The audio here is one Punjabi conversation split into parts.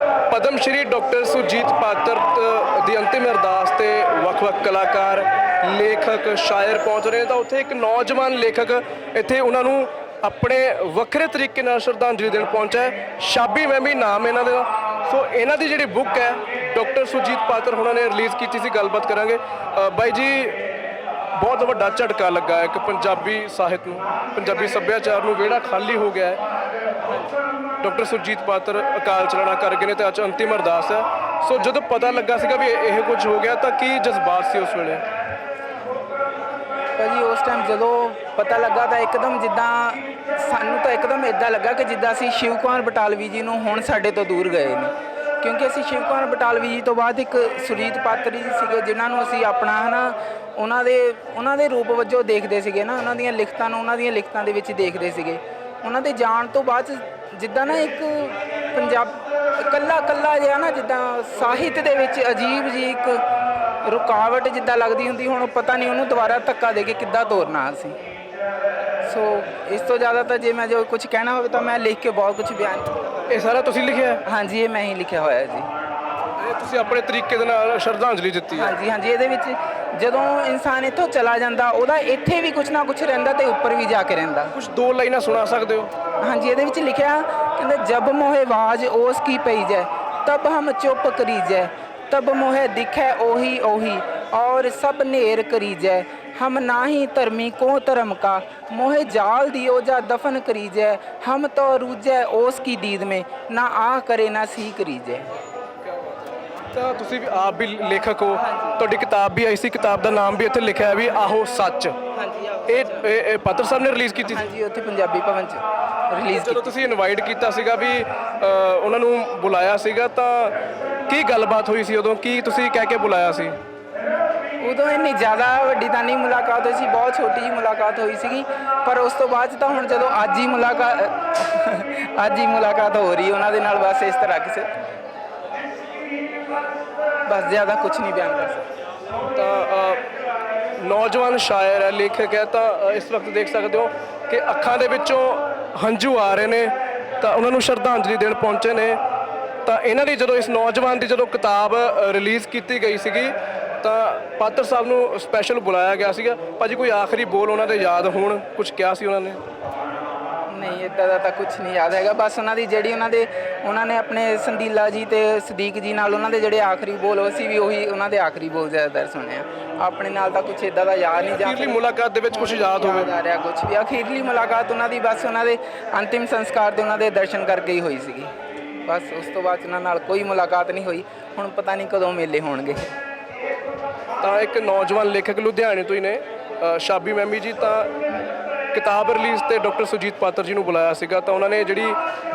ਪਦਮ ਸ਼੍ਰੀ ਡਾਕਟਰ ਸੁਰਜੀਤ ਪਾਤਰ ਦੀ ਅੰਤਿਮ ਅਰਦਾਸ ਤੇ ਵੱਖ-ਵੱਖ ਕਲਾਕਾਰ, ਲੇਖਕ, ਸ਼ਾਇਰ ਪਹੁੰਚ ਰਹੇ ਤਾਂ ਉੱਥੇ ਇੱਕ ਨੌਜਵਾਨ ਲੇਖਕ ਇੱਥੇ ਉਹਨਾਂ ਨੂੰ ਆਪਣੇ ਵੱਖਰੇ ਤਰੀਕੇ ਨਾਲ ਸ਼ਰਧਾਂਜਲੀ ਦੇਣ ਪਹੁੰਚਾ ਹੈ। ਸ਼ਾਬੀ ਮੈਮੀ ਨਾਮ ਇਹਨਾਂ ਦਾ ਸੋ ਇਹਨਾਂ ਦੀ ਜਿਹੜੀ ਬੁੱਕ ਹੈ, ਡਾਕਟਰ ਸੁਰਜੀਤ ਪਾਤਰ ਉਹਨਾਂ ਨੇ ਰਿਲੀਜ਼ ਕੀਤੀ ਸੀ, ਗੱਲਬਾਤ ਕਰਾਂਗੇ। ਬਾਈ ਜੀ ਬਹੁਤ ਵੱਡਾ ਝਟਕਾ ਲੱਗਾ ਇੱਕ ਪੰਜਾਬੀ ਸਾਹਿਤ ਨੂੰ, ਪੰਜਾਬੀ ਸੱਭਿਆਚਾਰ ਨੂੰ ਵਿਹੜਾ ਖਾਲੀ ਹੋ ਗਿਆ ਹੈ। ਡਾਕਟਰ ਸੁਰਜੀਤ ਪਾਤਰ ਅਕਾਲ ਚਲਾਣਾ ਕਰ ਗਏ ਨੇ ਤੇ ਅੱਜ ਅੰਤਿਮ ਅਰਦਾਸ ਹੈ। ਸੋ ਜਦੋਂ ਪਤਾ ਲੱਗਾ ਸੀਗਾ ਵੀ ਇਹ ਇਹ ਕੁਝ ਹੋ ਗਿਆ ਤਾਂ ਕੀ ਜਜ਼ਬਾਤ ਸੀ ਉਸ ਵੇਲੇ? ਭਾਜੀ, ਉਸ ਟਾਈਮ ਜਦੋਂ ਪਤਾ ਲੱਗਾ ਤਾਂ ਇੱਕਦਮ ਜਿੱਦਾਂ ਸਾਨੂੰ ਤਾਂ ਇੱਕਦਮ ਇਦਾਂ ਲੱਗਾ ਕਿ ਜਿੱਦਾਂ ਅਸੀਂ ਸ਼ਿਵ ਕੁਮਾਰ ਬਟਾਲਵੀ ਜੀ ਨੂੰ ਹੁਣ ਸਾਡੇ ਤੋਂ ਦੂਰ ਗਏ ਨੇ। ਕਿਉਂਕਿ ਅਸੀਂ ਸ਼ਿਵ ਕੁਮਾਰ ਬਟਾਲਵੀ ਜੀ ਤੋਂ ਬਾਅਦ ਇੱਕ ਸੁਰਜੀਤ ਪਾਤਰੀ ਜੀ ਸੀਗੇ, ਜਿਨ੍ਹਾਂ ਨੂੰ ਅਸੀਂ ਆਪਣਾ ਹਨਾ, ਉਹਨਾਂ ਦੇ ਉਹਨਾਂ ਦੇ ਰੂਪ ਵਜੋਂ ਦੇਖਦੇ ਸੀਗੇ ਨਾ, ਉਹਨਾਂ ਦੀਆਂ ਲਿਖਤਾਂ ਨੂੰ, ਉਹਨਾਂ ਦੀਆਂ ਲਿਖਤਾਂ ਦੇ ਵਿੱਚ ਦੇਖਦੇ ਸੀਗੇ। ਉਹਨਾਂ ਦੇ ਜਾਣ ਤੋਂ ਬਾਅਦ 'ਚ ਜਿੱਦਾਂ ਨਾ ਇੱਕ ਪੰਜਾਬ ਕੱਲਾ ਕੱਲਾ ਜਿਹਾ ਨਾ ਜਿੱਦਾਂ ਸਾਹਿਤ ਦੇ ਵਿੱਚ ਅਜੀਬ ਜੀ ਇੱਕ ਰੁਕਾਵਟ ਜਿੱਦਾਂ ਲੱਗਦੀ ਹੁੰਦੀ, ਹੁਣ ਪਤਾ ਨਹੀਂ ਉਹਨੂੰ ਦੁਬਾਰਾ ਧੱਕਾ ਦੇ ਕੇ ਕਿੱਦਾਂ ਤੋਰਨਾ ਅਸੀਂ। ਸੋ ਇਸ ਤੋਂ ਜ਼ਿਆਦਾ ਤਾਂ ਜੇ ਮੈਂ ਜੋ ਕੁਝ ਕਹਿਣਾ ਹੋਵੇ ਤਾਂ ਮੈਂ ਲਿਖ ਕੇ ਬਹੁਤ ਕੁਝ ਬਿਆਨ ਇਹ ਸਾਰਾ ਤੁਸੀਂ ਲਿਖਿਆ? ਹੈ ਹਾਂਜੀ ਇਹ ਮੈਂ ਹੀ ਲਿਖਿਆ ਹੋਇਆ ਜੀ। ਇਹ ਤੁਸੀਂ ਆਪਣੇ ਤਰੀਕੇ ਦੇ ਨਾਲ ਸ਼ਰਧਾਂਜਲੀ ਦਿੱਤੀ ਹੈ। ਹਾਂਜੀ ਹਾਂਜੀ ਇਹਦੇ ਵਿੱਚ ਜਦੋਂ ਇਨਸਾਨ ਇੱਥੋਂ ਚਲਾ ਜਾਂਦਾ ਉਹਦਾ ਇੱਥੇ ਵੀ ਕੁਝ ਨਾ ਕੁਝ ਰਹਿੰਦਾ ਤੇ ਉੱਪਰ ਵੀ ਜਾ ਕੇ ਰਹਿੰਦਾ। ਕੁਝ ਦੋ ਲਾਈਨਾਂ ਸੁਣਾ ਸਕਦੇ ਹੋ? ਹਾਂਜੀ ਇਹਦੇ ਵਿੱਚ ਲਿਖਿਆ ਕਹਿੰਦੇ ਜਬ ਮੋਹਿ ਆਵਾਜ਼ ਉਸ ਕੀ ਪਈ ਜੈ? ਤਬ ਹਮ ਚੁੱਪ ਕਰੀ ਜੈ? ਤਬ ਮੋਹਿ ਦਿਖੈ ਉਹੀ ਉਹੀ ਔਰ ਸਭ ਨੇਰ ਕਰੀ ਜੈ? ਹਮ ਨਾਹੀ ਧਰਮੀ ਕੋ ਧਰਮ ਕਾ ਮੋਹਿ ਜਾਲ ਦਿਓ ਜਾ ਦਫਨ ਕਰੀ ਜੈ ਹਮ ਤੋ ਰੂਜੈ ਉਸ ਕੀ ਦੀਦ ਮੇ ਨਾ ਆ ਕਰੇ ਨਾ ਸੀ ਕਰੀ ਜੈ ਤਾਂ ਤੁਸੀਂ ਵੀ ਆਪ ਵੀ ਲੇਖਕ ਹੋ ਤੁਹਾਡੀ ਕਿਤਾਬ ਵੀ ਆਈ ਸੀ ਕਿਤਾਬ ਦਾ ਨਾਮ ਵੀ ਇੱਥੇ ਲਿਖਿਆ ਵੀ ਆਹੋ ਸੱਚ। ਹਾਂਜੀ ਇਹ ਇਹ- ਇਹ ਪਾਤਰ ਸਾਹਿਬ ਨੇ ਰਿਲੀਜ਼ ਕੀਤੀ ਸੀ? ਹਾਂਜੀ ਉੱਥੇ ਪੰਜਾਬੀ ਭਵਨ ਚ ਰਿਲੀਜ਼ ਜਦੋਂ ਤੁਸੀਂ ਇਨਵਾਈਟ ਕੀਤਾ ਸੀਗਾ ਵੀ ਅ, ਉਹਨਾਂ ਨੂੰ ਬੁਲਾਇਆ ਸੀਗਾ ਤਾਂ ਕੀ ਗੱਲਬਾਤ ਹੋਈ ਸੀ ਉਦੋਂ? ਕੀ ਤੁਸੀਂ ਕਹਿ ਕੇ ਬੁਲਾਇਆ ਸੀ? ਉਦੋਂ ਇੰਨੀ ਜ਼ਿਆਦਾ ਵੱਡੀ ਤਾਂ ਨਹੀਂ ਮੁਲਾਕਾਤ ਹੋਈ ਸੀ, ਬਹੁਤ ਛੋਟੀ ਜੀ ਮੁਲਾਕਾਤ ਹੋਈ ਸੀਗੀ, ਪਰ ਉਸ ਤੋਂ ਬਾਅਦ 'ਚ ਤਾਂ ਹੁਣ ਜਦੋਂ ਅੱਜ ਹੀ ਮੁਲਾਕਾਤ ਅੱਜ ਹੀ ਮੁਲਾਕਾਤ ਹੋ ਰਹੀ ਉਹਨਾਂ ਦੇ ਨਾਲ, ਬਸ ਇਸ ਤਰ੍ਹਾਂ ਕਿਸੇ ਬਸ ਜ਼ਿਆਦਾ ਕੁਝ ਨਹੀਂ ਬਿਆਨ ਕਰ ਸਕਦਾ। ਤਾਂ ਨੌਜਵਾਨ ਸ਼ਾਇਰ ਹੈ, ਲੇਖਕ ਹੈ, ਤਾਂ ਇਸ ਵਕਤ ਦੇਖ ਸਕਦੇ ਹੋ ਕਿ ਅੱਖਾਂ ਦੇ ਵਿੱਚੋਂ ਹੰਝੂ ਆ ਰਹੇ ਨੇ, ਤਾਂ ਉਹਨਾਂ ਨੂੰ ਸ਼ਰਧਾਂਜਲੀ ਦੇਣ ਪਹੁੰਚੇ ਨੇ। ਤਾਂ ਇਹਨਾਂ ਦੀ ਜਦੋਂ, ਇਸ ਨੌਜਵਾਨ ਦੀ ਜਦੋਂ ਕਿਤਾਬ ਰਿਲੀਜ਼ ਕੀਤੀ ਗਈ ਸੀਗੀ ਤਾਂ ਪਾਤਰ ਸਾਹਿਬ ਨੂੰ ਸਪੈਸ਼ਲ ਬੁਲਾਇਆ ਗਿਆ ਸੀਗਾ। ਭਾਜੀ ਕੋਈ ਆਖਰੀ ਬੋਲ ਉਹਨਾਂ ਦੇ ਯਾਦ ਹੋਣ? ਕੁਝ ਕਿਹਾ ਸੀ ਉਹਨਾਂ ਨੇ? ਨਹੀਂ ਇਦਾਂ ਦਾ ਤਾਂ ਕੁਝ ਨਹੀਂ ਯਾਦ ਹੈਗਾ। ਬਸ ਉਹਨਾਂ ਦੀ ਜਿਹੜੀ ਉਹਨਾਂ ਦੇ ਉਹਨਾਂ ਨੇ ਆਪਣੇ ਸੰਦੀਲਾ ਜੀ ਤੇ ਸਦੀਕ ਜੀ ਨਾਲ ਉਹਨਾਂ ਦੇ ਜਿਹੜੇ ਆਖਰੀ ਬੋਲ ਅਸੀਂ ਵੀ ਉਹੀ ਉਹਨਾਂ ਦੇ ਆਖਰੀ ਬੋਲ ਜ਼ਿਆਦਾਤਰ ਸੁਣੇ ਆ ਆਪਣੇ ਨਾਲ ਤਾਂ ਕੁਝ ਇਦਾਂ ਦਾ ਯਾਦ ਨਹੀਂ ਜਾਂ ਅਖੀਰਲੀ ਮੁਲਾਕਾਤ ਦੇ ਵਿੱਚ ਕੁਝ ਯਾਦ ਹੋਵੇ ਯਾਦ ਆ ਰਿਹਾ ਕੁਝ ਵੀ। ਅਖੀਰਲੀ ਮੁਲਾਕਾਤ ਉਹਨਾਂ ਦੀ ਬਸ ਉਹਨਾਂ ਦੇ ਅੰਤਿਮ ਸੰਸਕਾਰ ਤੇ ਉਹਨਾਂ ਦੇ ਦਰਸ਼ਨ ਕਰਕੇ ਹੀ ਹੋਈ ਸੀਗੀ। ਬਸ ਉਸ ਤੋਂ ਬਾਅਦ ਉਹਨਾਂ ਨਾਲ ਕੋਈ ਮੁਲਾਕਾਤ ਨਹੀਂ ਹੋਈ। ਹੁਣ ਪਤਾ ਨਹੀਂ ਕਦੋਂ ਮੇਲੇ ਹੋਣਗੇ। ਤਾਂ ਇੱਕ ਨੌਜਵਾਨ ਲੇਖਕ ਲੁਧਿਆਣੇ ਤੋਂ ਹੀ ਨੇ ਅ, ਸ਼ਾਬੀ ਮੈਮੀ ਜੀ ਤਾਂ ਕਿਤਾਬ ਰਿਲੀਜ਼ ਤੇ ਡਾਕਟਰ ਸੁਜੀਤ ਪਾਤਰ ਜੀ ਨੂੰ ਬੁਲਾਇਆ ਸੀਗਾ ਤਾਂ ਉਹਨਾਂ ਨੇ ਜਿਹੜੀ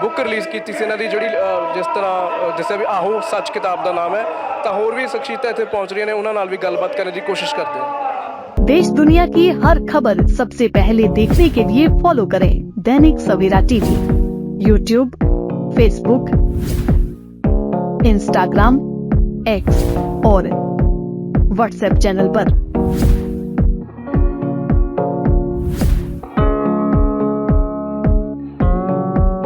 ਬੁੱਕ ਰਿਲੀਜ਼ ਕੀਤੀ ਸੀ ਇਹਨਾਂ ਦੀ ਜਿਹੜੀ ਅ, ਜਿਸ ਤਰ੍ਹਾਂ ਅ, ਦੱਸਿਆ ਵੀ ਆਹੋ ਸੱਚ ਕਿਤਾਬ ਦਾ ਨਾਮ ਹੈ ਤਾਂ ਹੋਰ ਵੀ ਸ਼ਖਸੀਅਤਾਂ ਇੱਥੇ ਪਹੁੰਚ ਰਹੀਆਂ ਨੇ ਉਹਨਾਂ ਨਾਲ ਵੀ ਗੱਲਬਾਤ ਕਰਨ ਦੀ ਕੋਸ਼ਿਸ਼ ਕਰਦੇ ਹਾਂ देश दुनिया की हर खबर सबसे पहले देखने के लिए फॉलो करें Dainik Savera TV YouTube Facebook Instagram X और व्हाट्सएप चैनल पर।